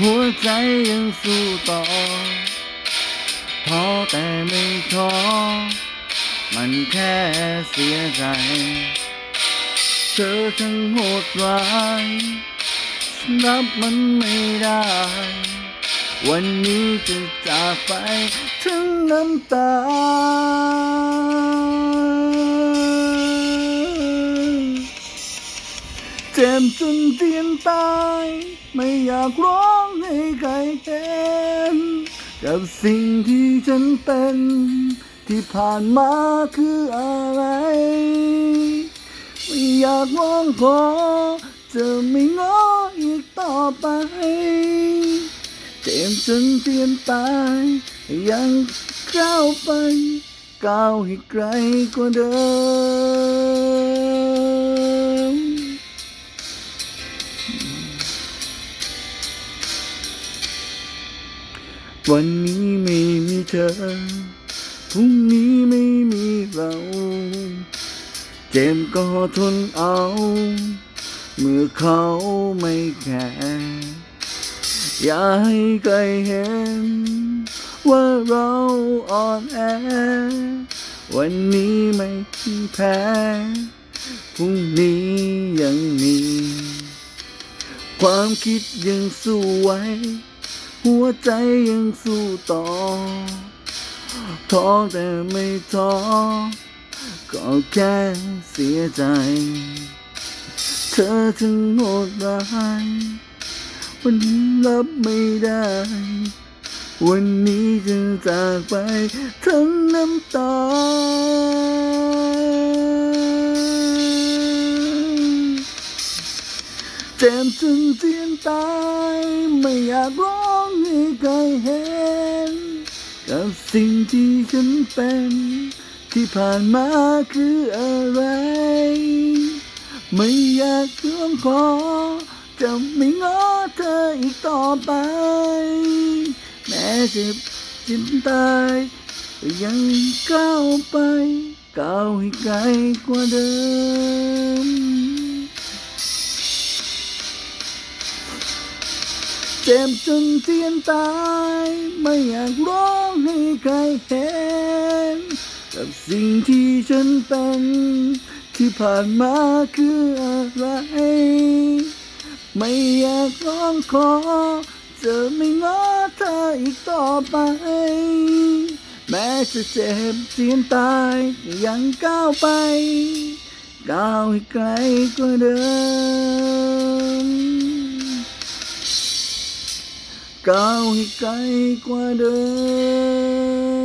หัวใจยังสู้ต่อท้อแต่ไม่ท้อมันแค่เสียใจเธอทั้งโหดร้ายรับมันไม่ได้ วันนี้จะจากไปทั้งน้ำตา เจ็บจนเจียนตาย ไม่อยากร้อง ให้ใครเห็นกับสิ่งที่ฉันเป็น ที่ผ่านมาคืออะไรไม่อยากร้องขอจะไม่ง้ออีกต่อไป เจ็บจนเจียนตาย ยังก้าวไป ก้าวให้ไกลกว่าเดิม วันนี้ไม่มีเธอ พรุ่งนี้ไม่มีเรา เจ็บก็ทนเอา เมื่อเขาไม่แคร์อย่าให้ใครเห็น ว่าเราอ่อนแอ วันนี้ไม่แพ้ พรุ่งนี้ยังมี ความคิดยังสู้ไว้ หัวใจยังสู้ต่อท้อแต่ไม่ท้อก็แค่เสียใจ เธอถึงโหดร้ายวันนี้รับไม่ได้ วันนี้จะจากไปทั้งน้ำตา เจ็บจนเจียนตายไม่อยากร้องให้ใครเห็น กับสิ่งที่ฉันเป็น ที่ผ่านมาคืออะไร ไม่อยากร้องขอ จะไม่ง้อเธออีกต่อไป แม้เจ็บจินตายยังก้าวไปก้าวให้ไกลกว่าเดิม เจ็บจนเจียนตาย ไม่อยากร้องให้ใครเห็น กับสิ่งที่ฉันเป็น ที่ผ่านมาคืออะไร ไม่อยากร้องขอจะไม่ง้อเธออีกต่อไป แม้จะเจ็บเจียนตายยังก้าวไป ก้าวให้ไกลกว่าเดิม ก้าวให้ไกลกว่าเดิม